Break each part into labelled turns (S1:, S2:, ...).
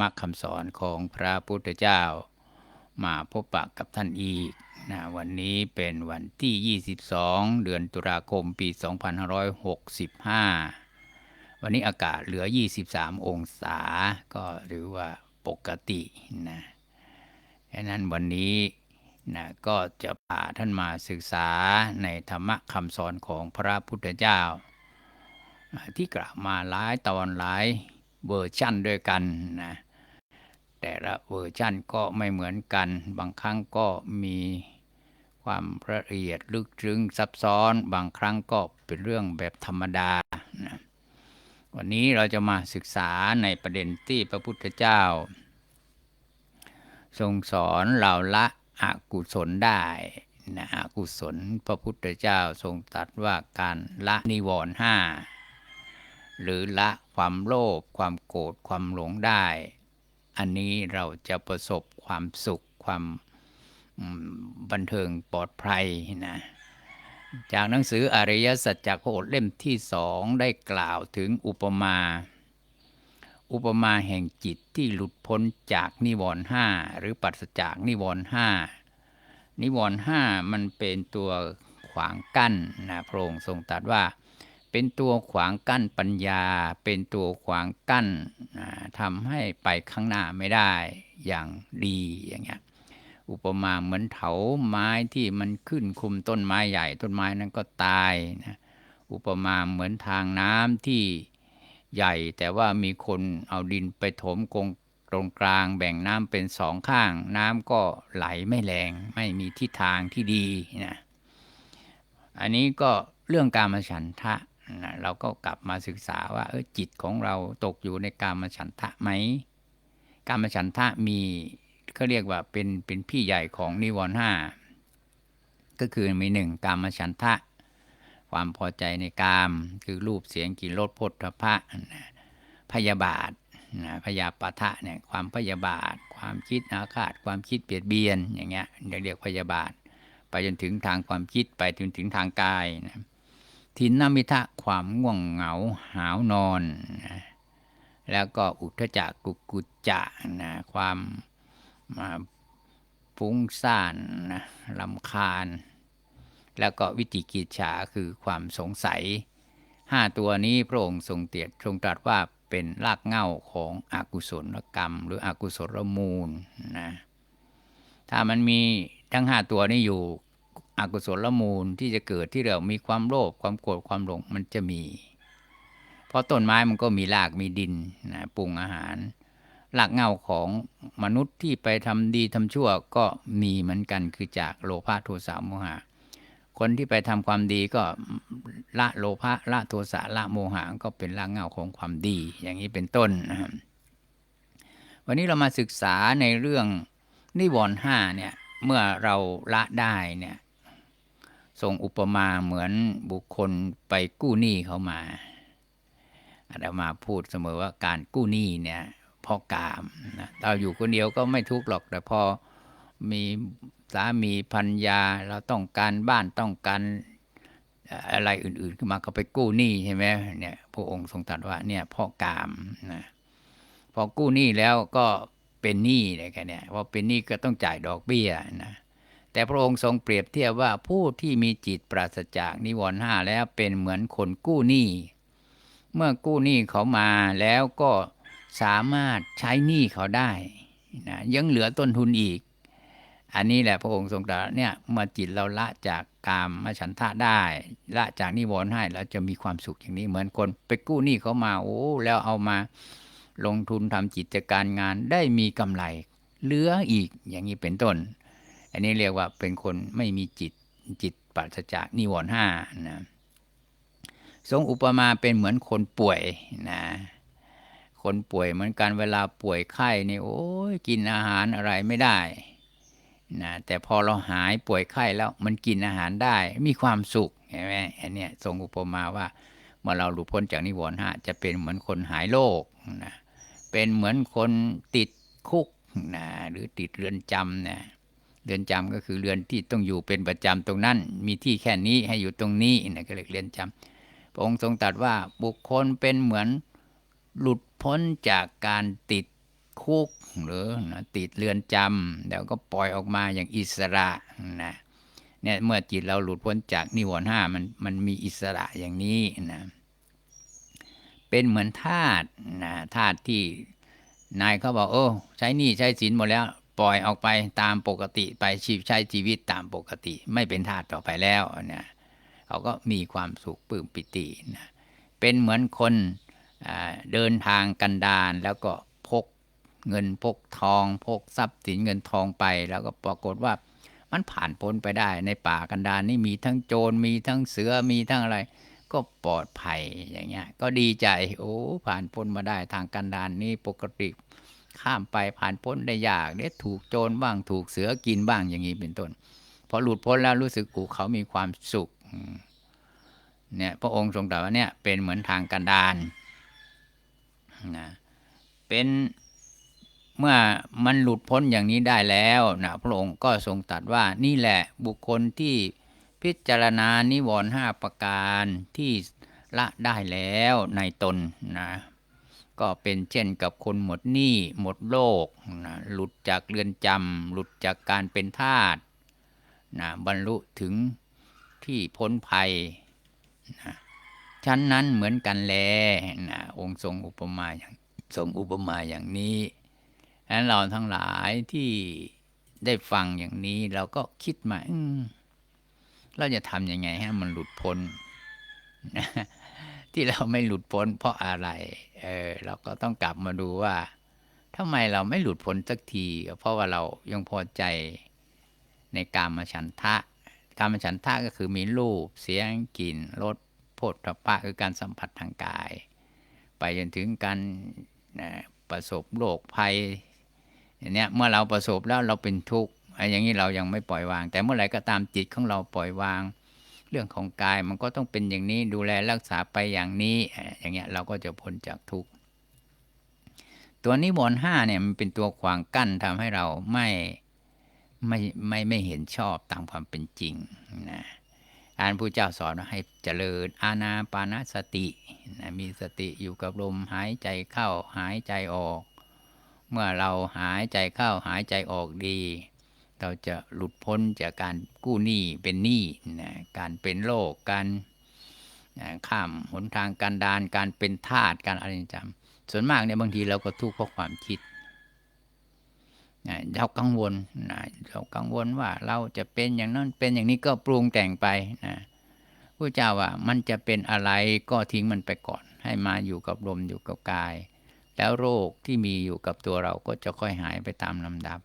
S1: มคำสอนของพระพุทธเจ้า มาพบปะกับท่านอีกนะวันนี้เป็นวันที่ 22 เดือนตุลาคมปี 2565 วันนี้อากาศเหลือ 23 องศา ก็หรือว่าปกตินะดังนั้นวันนี้นะก็จะพาท่านมาศึกษาในธรรมะคำสอนของพระพุทธเจ้า ที่กล่าวมาหลายตอนหลายเวอร์ชั่นด้วยกันนะ แต่ละเวอร์ชั่นก็ไม่เหมือนกัน บางครั้งก็มีความละเอียดลึกซึ้งซับซ้อน บางครั้งก็เป็นเรื่องแบบธรรมดานะวันนี้เราจะมาศึกษาในประเด็นที่พระพุทธเจ้า ทรงสอนเราละอกุศลได้นะอกุศลพระพุทธเจ้าทรงตรัสว่าการละนิวรณ์ห้าหรือละความโลภความโกรธความหลงได้ อันนี้เราจะประสบความสุขความบันเทิงปลอดภัยนะจากหนังสืออริยสัจจโคตเล่มที่สองได้กล่าวถึงอุปมา อุปมาแห่งจิตที่หลุดพ้นจากนิวรณ์ห้าหรือปัสจากนิวรณ์ห้านิวรณ์ห้ามันเป็นตัวขวางกั้นนะพระองค์ทรงตรัสว่า เป็นตัวขวางกั้นปัญญา เป็นตัวขวางกั้นทำให้ไปข้างหน้าไม่ได้อย่างดีอย่างเงี้ยอุปมาเหมือนเถาไม้ที่มันขึ้นคุมต้นไม้ใหญ่ ต้นไม้นั้นก็ตายนะอุปมาเหมือนทางน้ำที่ใหญ่ แต่ว่ามีคนเอาดินไปถมกงตรงกลางแบ่งน้ำเป็นสองข้าง น้ำก็ไหลไม่แรง ไม่มีทิศทางที่ดีนะอันนี้ก็เรื่องการมฉันทะ นะเราก็กลับมาศึกษาว่าเออจิตของเราตกอยู่ในกามฉันทะไหมกามฉันทะมีเขาเรียกว่าเป็นเป็นพี่ใหญ่ของนิวรณ์ห้าก็คือมีหนึ่งกามฉันทะ ความพอใจในกามคือรูปเสียงกลิ่นรสพธพะนะพยาบาทนะพยาปะทะเนี่ยความพยาบาท ความคิดอาฆาตความคิดเบียดเบียนอย่างเงี้ยเรียกพยาบาท ไปจนถึงทางความคิดไปจนถึงทางกายนะ ทินนมิทะความง่วงเหงาหาวนอน แล้วก็อุทจักกุกุจจะนะความฟุ้งซ่านนะลำคาญ แล้วก็วิจิกิจฉาคือความสงสัยห้าตัวนี้พระองค์ทรงเตียดทรงตรัสว่าเป็นรากเหง้าของอกุศลกรรม หรืออกุศลมูลนะถ้ามันมีทั้งห้าตัวนี้อยู่ อกุศลมูลที่จะเกิดที่เรามีความโลภความโกรธความหลงมันจะมี เพราะต้นไม้มันก็มีรากมีดินนะปรุงอาหารรากเงาของมนุษย์ที่ไปทำดีทำชั่วก็มีเหมือนกันคือจากโลภะโทสะโมหะ คนที่ไปทำความดีก็ละโลภะละโทสะละโมหะก็เป็นรากเงาของความดีอย่างนี้เป็นต้นนะครับวันนี้เรามาศึกษาในเรื่องนิวรณ์ห้าเนี่ยเมื่อเราละได้เนี่ย ทรงอุปมาเหมือนบุคคลไปกู้หนี้เขามาอาตมาพูดเสมอว่าการกู้หนี้เนี่ยพอกามนะเราอยู่คนเดียวก็ไม่ทุกข์หรอก แต่พอมีสามีพันยาเราต้องการบ้านต้องการอะไรอื่นๆขึ้นมาเขาไปกู้หนี้ใช่ไหมเนี่ยพระองค์ทรงตรัสว่าเนี่ยพ่อกามนะพอกู้หนี้แล้วก็เป็นหนี้อะไรกันเนี่ยพอเป็นหนี้ก็ต้องจ่ายดอกเบี้ยนะ แต่พระองค์ทรงเปรียบเทียบว่าผู้ที่มีจิตปราศจากนิวรณ์ห้าแล้วเป็นเหมือนคนกู้หนี้เมื่อกู้หนี้เขามาแล้วก็สามารถใช้หนี้เขาได้นะยังเหลือต้นทุนอีก อันนี้แหละพระองค์ทรงตรัสเนี่ยเมื่อจิตเราละจากกามมาฉันทะได้ ละจากนิวรณ์ให้เราจะมีความสุขอย่างนี้เหมือนคนไปกู้หนี้เขามาโอ้แล้วเอามาลงทุนทำจิตการงานได้มีกำไรเหลืออีกอย่างนี้เป็นต้น อันนี้เรียกว่าเป็นคนไม่มีจิตจิตปราศจากนิวรณ์ห้านะทรงอุปมาเป็นเหมือนคนป่วยนะคนป่วยเหมือนกันเวลาป่วยไข้นี่โอ้ยกินอาหารอะไรไม่ได้นะแต่พอเราหายป่วยไข้แล้วมันกินอาหารได้มีความสุขเห็นไหมอันนี้ทรงอุปมาว่าเมื่อเราหลุดพ้นจากนิวรณ์ห้าจะเป็นเหมือนคนหายโรคนะเป็นเหมือนคนติดคุกนะหรือติดเรือนจำนะ เรือนจำก็คือเรือนที่ต้องอยู่เป็นประจำตรงนั้น มีที่แค่นี้ให้อยู่ตรงนี้นะก็เรียกเรือนจำพระองค์ทรงตรัสว่าบุคคลเป็นเหมือนหลุดพ้นจากการติดคุกหรือนะติดเรือนจำแล้วก็ปล่อยออกมาอย่างอิสระนะเนี่ยเมื่อจิตเราหลุดพ้นจากนิวรณ์ห้ามันมันมีอิสระอย่างนี้นะเป็นเหมือนทาสนะทาสที่นายเขาบอกโอ้ใช้หนี้ใช้สินหมดแล้ว ปล่อยออกไปตามปกติไปชีพใช้ชีวิตตามปกติ ไม่เป็นทาสต่อไปแล้วเนะเขาก็มีความสุขปลื้มปิตินะเป็นเหมือนคนเดินทางกันดารแล้วก็พกเงินพกทอง พกทรัพย์สินเงินทองไป แล้วก็ปรากฏว่ามันผ่านพ้นไปได้ในป่ากันดารนี่มีทั้งโจรมีทั้งเสือมีทั้งอะไร ก็ปลอดภัยอย่างเงี้ยก็ดีใจโอ้ผ่านพ้นมาได้ทางกันดารนนี่ปกติ ข้ามไปผ่านพ้นได้ยากเนี่ยถูกโจรบ้างถูกเสือกินบ้างอย่างนี้เป็นต้น พอหลุดพ้นแล้วรู้สึกกูเขามีความสุขเนี่ยพระองค์ทรงตรัสว่าเนี่ยเป็นเหมือนทางกันดารนะเป็นเมื่อมันหลุดพ้นอย่างนี้ได้แล้วนะพระองค์ก็ทรงตรัสว่านี่แหละบุคคลที่พิจารณานิวรณ์ห้าประการที่ละได้แล้วในตนนะ ก็เป็นเช่นกับคนหมดหนี้หมดโลกนะหลุดจากเรือนจำหลุดจากการเป็นทาสนะบรรลุถึงที่พ้นภัยนะชั้นนั้นเหมือนกันแลนะองค์ทรงอุปมาอย่างทรงอุปมาอย่างนี้ฉะนั้นเราทั้งหลายที่ได้ฟังอย่างนี้เราก็คิดมาเราจะทำยังไงให้มันหลุดพ้นนะ ที่เราไม่หลุดพ้นเพราะอะไร เออเราก็ต้องกลับมาดูว่าทำไมเราไม่หลุดพ้นสักที เพราะว่าเรายังพอใจในการมาฉันทะ การมาฉันทะก็คือมีรูป เสียงกลิ่นรสโผฏฐัพพะคือการสัมผัสทางกาย ไปจนถึงการประสบโรคภัยอย่างนี้เมื่อเราประสบแล้วเราเป็นทุกข์อย่างนี้เรายังไม่ปล่อยวาง แต่เมื่อไหร่ก็ตามจิตของเราปล่อยวาง เรื่องของกายมันก็ต้องเป็นอย่างนี้ดูแลรักษาไปอย่างนี้ อย่างเงี้ยเราก็จะพ้นจากทุกข์ตัวนิวรณ์ห้าเนี่ยมันเป็นตัวขวางกั้นทำให้เราไม่ไม่ไม่ไม่เห็นชอบตามความเป็นจริงนะอานผู้เจ้าสอนให้เจริญอาณาปานสตินะมีสติอยู่กับลมหายใจเข้าหายใจออก เมื่อเราหายใจเข้าหายใจออกดี เราจะหลุดพ้นจากการกู้หนี้เป็นหนี้นะการเป็นโรคการข้ามหนทางการดานการเป็นทาสการอะไรจำส่วนมากเนี่ยบางทีเราก็ทุกข์เพราะความคิดเรากังวลนะเรากังวลว่าเราจะเป็นอย่างนั้นเป็นอย่างนี้ก็ปรุงแต่งไปนะผู้เจ้าว่ามันจะเป็นอะไรก็ทิ้งมันไปก่อน ให้มาอยู่กับลมอยู่กับกาย แล้วโรคที่มีอยู่กับตัวเราก็จะค่อยหายไปตามลำดับ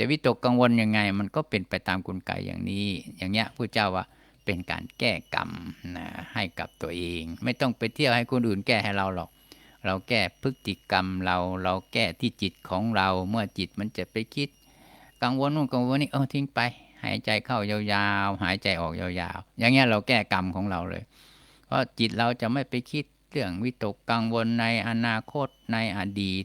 S1: จะวิตกกังวลยังไง มันก็เป็นไปตามกลไกอย่างนี้ อย่างเงี้ยผู้เจ้าว่าเป็นการแก้กรรมนะให้กับตัวเอง ไม่ต้องไปเที่ยวให้คนอื่นแก้ให้เราหรอก เราแก้พฤติกรรมเราเราแก้ที่จิตของเราเมื่อจิตมันจะไปคิด กังวลนู่นกังวลนี่เออทิ้งไป หายใจเข้ายาวๆหายใจออกยาวๆ อย่างเงี้ยเราแก้กรรมของเราเลย เพราะจิตเราจะไม่ไปคิดเรื่องวิตกกังวลในอนาคตในอดีต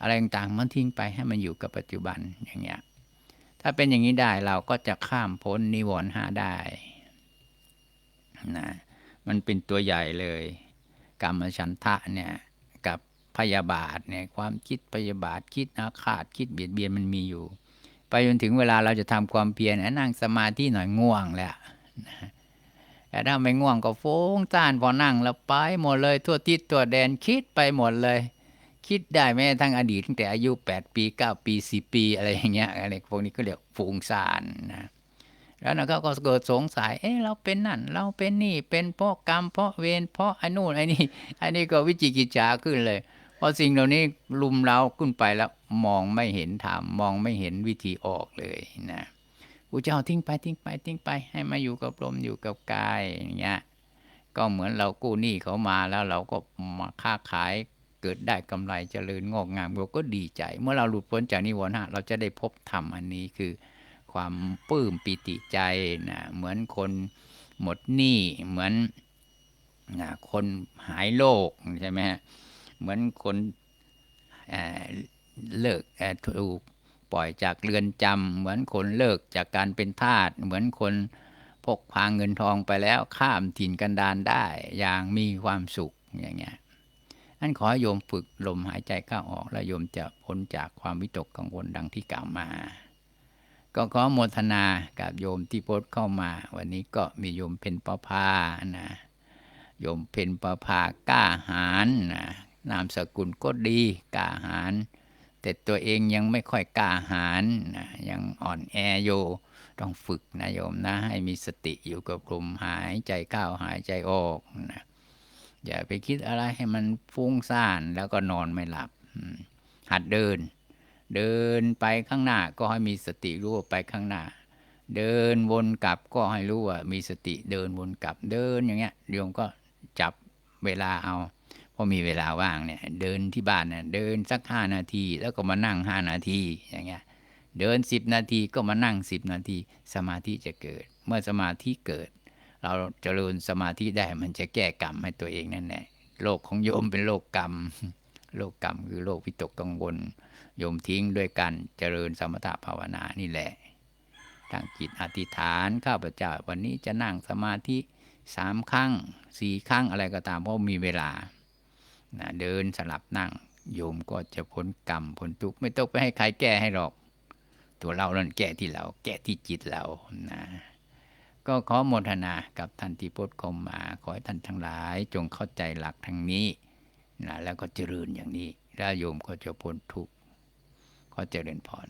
S1: อะไรต่างๆมันทิ้งไปให้มันอยู่กับปัจจุบันอย่างเงี้ยถ้าเป็นอย่างนี้ได้เราก็จะข้ามพ้นนิวรณ์หาได้นะมันเป็นตัวใหญ่เลย กรรมฉันทะเนี่ยกับพยาบาทเนี่ยความคิดพยาบาทคิดอาฆาตคิดเบียดเบียนมันมีอยู่ ไปจนถึงเวลาเราจะทำความเพียรนั่งสมาธิหน่อยง่วงแหล้วแต่ถ้าไม่ง่วงก็ฟุ้งซ่านพอนั่งแล้วไปหมดเลยทั่วทิศตัวแดนคิดไปหมดเลย คิดได้แม้ทั้งอดีตตั้งแต่อายุ 8 ปี 9 ปี 10 ปีอะไรอย่างเงี้ยอะไรพวกนี้ก็เรียกฟุ้งซ่านนะแล้วนะก็เกิดสงสัย เอ๊ะเราเป็นนั่น เราเป็นนี่ เป็นเพราะกรรม เพราะเวร เพราะไอ้นู่นไอ้นี่ไอ้นี่ก็วิจิกิจฉาขึ้นเลย เพราะสิ่งเหล่านี้ลุมเราขึ้นไปแล้วมองไม่เห็นธรรม มองไม่เห็นวิธีออกเลยนะพระเจ้าทิ้งไปทิ้งไปทิ้งไป ให้มาอยู่กับลมอยู่กับกายอย่างเงี้ย ก็เหมือนเรากู้หนี้เขามาแล้วเราก็มาค้าขาย เกิดได้กำไรเจริญงอกงามเราก็ดีใจ เมื่อเราหลุดพ้นจากนิวรณ์เราจะได้พบธรรมอันนี้คือความปลื้มปิติใจนะเหมือนคนหมดหนี้เหมือนนะคนหายโรคใช่ไหมฮะเหมือนคนเลิกถูกปล่อยจากเรือนจำเหมือนคนเลิกจากการเป็นทาสเหมือนคนพกพาเงินทองไปแล้วข้ามถิ่นกันดานได้อย่างมีความสุขอย่างเงี้ย นั่นขอให้โยมฝึกลมหายใจเข้าออก แล้วโยมจะพ้นจากความวิตกกังวลดังที่กล่าวมา ก็ขอโมทนากับโยมที่โพสเข้ามา วันนี้ก็มีโยมเป็นประพานะโยมเป็นประพากล้าหาญนะนามสกุลก็ดีกล้าหาญแต่ตัวเองยังไม่ค่อยกล้าหาญนะยังอ่อนแออยู่ต้องฝึกนะโยมนะ ให้มีสติอยู่กับลมหายใจเข้าหายใจออกนะ อย่าไปคิดอะไรให้มันฟุ้งซ่านแล้วก็นอนไม่หลับ หัดเดิน เดินไปข้างหน้าก็ให้มีสติรู้ว่าไปข้างหน้า เดินวนกลับก็ให้รู้ว่ามีสติเดินวนกลับเดินอย่างเงี้ยโยมก็จับเวลาเอาพอมีเวลาว่างเนี่ยเดินที่บ้านเนี่ยเดินสักห้านาทีแล้วก็มานั่งห้านาทีอย่างเงี้ยเดินสิบนาทีก็มานั่งสิบนาที สมาธิจะเกิด เมื่อสมาธิเกิด เราเจริญสมาธิได้มันจะแก้กรรมให้ตัวเองนั่นแหละโลกของโยมเป็นโลกกรรม โลกกรรมคือโลกวิตกกังวล โยมทิ้งด้วยกันเจริญสมถะภาวนานี่แหละตั้งจิตอธิษฐานข้าพเจ้าวันนี้จะนั่งสมาธิสามครั้งสี่ครั้งอะไรก็ตาม เพราะมีเวลานะเดินสลับนั่ง โยมก็จะพ้นกรรมพ้นทุกข์ไม่ต้องไปให้ใครแก้ให้หรอก ตัวเรานั่นแก้ที่เรา แก้ที่จิตเรานะ ก็ขอโมทนากับท่านที่โพสต์เข้ามา ขอให้ท่านทั้งหลาย จงเข้าใจหลักทางนี้นะแล้วก็เจริญอย่างนี้แล้วโยมก็จะพ้นทุกข์ขอเจริญพร